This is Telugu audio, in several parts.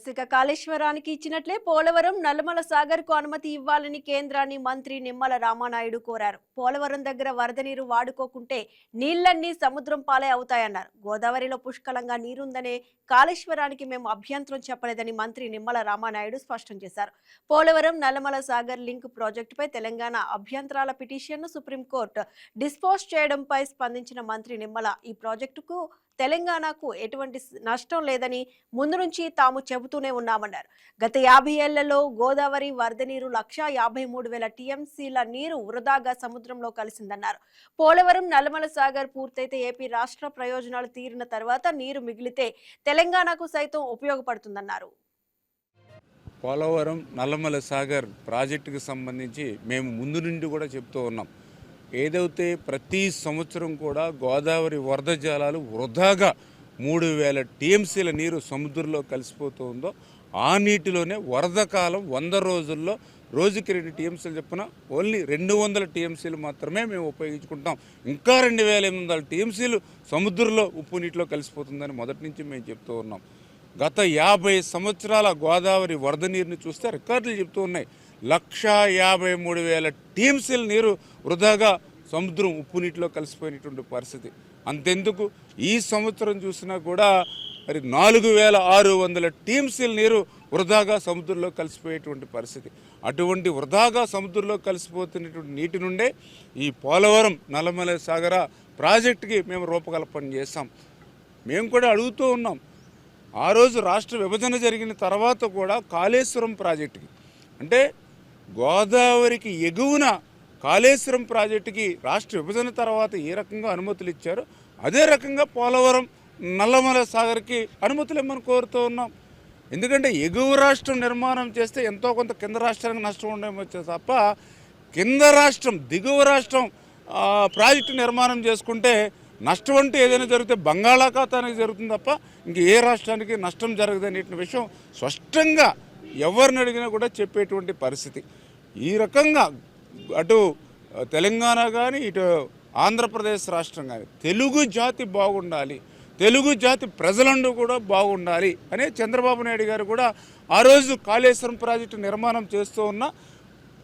ఇసుక కాళేశ్వరానికి ఇచ్చినట్లే పోలవరం నల్లమల సాగర్కు అనుమతి ఇవ్వాలని కేంద్రాన్ని మంత్రి నిమ్మల రామానాయుడు కోరారు. పోలవరం దగ్గర వరద నీరు వాడుకోకుంటే నీళ్ళన్నీ సముద్రం పాలే అవుతాయన్నారు. గోదావరిలో పుష్కలంగా నీరుందనే కాళేశ్వరానికి మేము అభ్యంతరం చెప్పలేదని మంత్రి నిమ్మల రామానాయుడు స్పష్టం చేశారు. పోలవరం నల్లమల సాగర్ లింక్ ప్రాజెక్టుపై తెలంగాణ అభ్యంతరాల పిటిషన్ను సుప్రీంకోర్టు డిస్పోజ్ చేయడంపై స్పందించిన మంత్రి నిమ్మల ఈ ప్రాజెక్టుకు తెలంగాణకు ఎటువంటి నష్టం లేదని ముందు నుంచి తాము చెబుతూనే ఉన్నామన్నారు. గత యాభై ఏళ్ళలో గోదావరి వరద నీరు లక్షా యాభై మూడు వేల టీఎంసీల నీరు వృధాగా సముద్రంలో కలిసిందన్నారు. పోలవరం నల్లమల సాగర్ పూర్తయితే ఏపీ రాష్ట్ర ప్రయోజనాలు తీరిన తర్వాత నీరు మిగిలితే తెలంగాణకు సైతం ఉపయోగపడుతుందన్నారు. పోలవరం నల్లమల సాగర్ ప్రాజెక్టుకు సంబంధించి మేము ముందు నుండి కూడా చెప్తూ ఉన్నాం. ఏదైతే ప్రతి సంవత్సరం కూడా గోదావరి వరద జలాలు వృధాగా మూడు వేల టీఎంసీల నీరు సముద్రంలో కలిసిపోతుందో ఆ నీటిలోనే వరద కాలం వంద రోజుల్లో రోజుకి రెండు టీఎంసీలు చెప్పున ఓన్లీ రెండు వందల టీఎంసీలు మాత్రమే మేము ఉపయోగించుకుంటాం. ఇంకా రెండు వేల ఎనిమిది వందల టీఎంసీలు సముద్రంలో ఉప్పు నీటిలో కలిసిపోతుందని మొదటి నుంచి మేము చెప్తూ ఉన్నాం. గత యాభై సంవత్సరాల గోదావరి వరద నీరుని చూస్తే రికార్డులు చెప్తూ ఉన్నాయి. లక్షా యాభై మూడు వేల టీఎంసీల నీరు వృధాగా సముద్రం ఉప్పు నీటిలో కలిసిపోయినటువంటి పరిస్థితి. అంతెందుకు ఈ సంవత్సరం చూసినా కూడా మరి నాలుగు వేల ఆరు వందల టీఎంసీల నీరు వృధాగా సముద్రంలో కలిసిపోయేటువంటి పరిస్థితి. అటువంటి వృధాగా సముద్రంలో కలిసిపోతున్నటువంటి నీటి నుండే ఈ పోలవరం నల్లమల సాగర ప్రాజెక్టుకి మేము రూపకల్పన చేస్తాం మేము కూడా అడుగుతూ ఉన్నాం. ఆ రోజు రాష్ట్ర విభజన జరిగిన తర్వాత కూడా కాళేశ్వరం ప్రాజెక్టుకి. అంటే గోదావరికి ఎగువన కాళేశ్వరం ప్రాజెక్టుకి రాష్ట్ర విభజన తర్వాత ఏ రకంగా అనుమతులు ఇచ్చారో అదే రకంగా పోలవరం నల్లమల సాగర్కి అనుమతులు ఇమ్మని కోరుతూ ఉన్నాం. ఎందుకంటే ఎగువ రాష్ట్రం నిర్మాణం చేస్తే ఎంతో కొంత కింద రాష్ట్రానికి నష్టం ఉండేమొచ్చే తప్ప కింద రాష్ట్రం దిగువ రాష్ట్రం ప్రాజెక్టు నిర్మాణం చేసుకుంటే నష్టం అంటే ఏదైనా జరిగితే బంగాళాఖాతానికి జరుగుతుంది తప్ప ఇంక ఏ రాష్ట్రానికి నష్టం జరగదు అనేటువంటి విషయం స్పష్టంగా ఎవరిని అడిగినా కూడా చెప్పేటువంటి పరిస్థితి. ఈ రకంగా అటు తెలంగాణ కానీ ఇటు ఆంధ్రప్రదేశ్ రాష్ట్రం కానీ తెలుగు జాతి బాగుండాలి తెలుగు జాతి ప్రజలందరూ కూడా బాగుండాలి అనే చంద్రబాబు నాయుడు గారు కూడా ఆ రోజు కాళేశ్వరం ప్రాజెక్టు నిర్మాణం చేస్తూ ఉన్న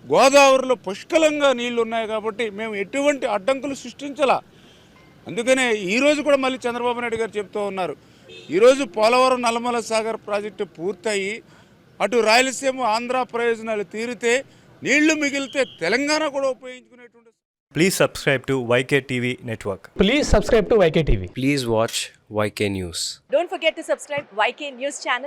గోదావరిలో పుష్కలంగా నీళ్ళు ఉన్నాయి కాబట్టి మేము ఎటువంటి అడ్డంకులు సృష్టించాల. అందుకనే ఈరోజు కూడా మళ్ళీ చంద్రబాబు నాయుడు గారు చెప్తూ ఉన్నారు. ఈరోజు పోలవరం నల్లమల సాగర్ ప్రాజెక్టు పూర్తయి అటు రాయలసీమ ఆంధ్ర ప్రయోజనాలు తీరితే నీళ్ళు మిగిలితే తెలంగాణ కూడా ఉపయోగించుకునేటువంటి please subscribe to YK TV network please subscribe to YK TV please watch YK news don't forget to subscribe YK news channel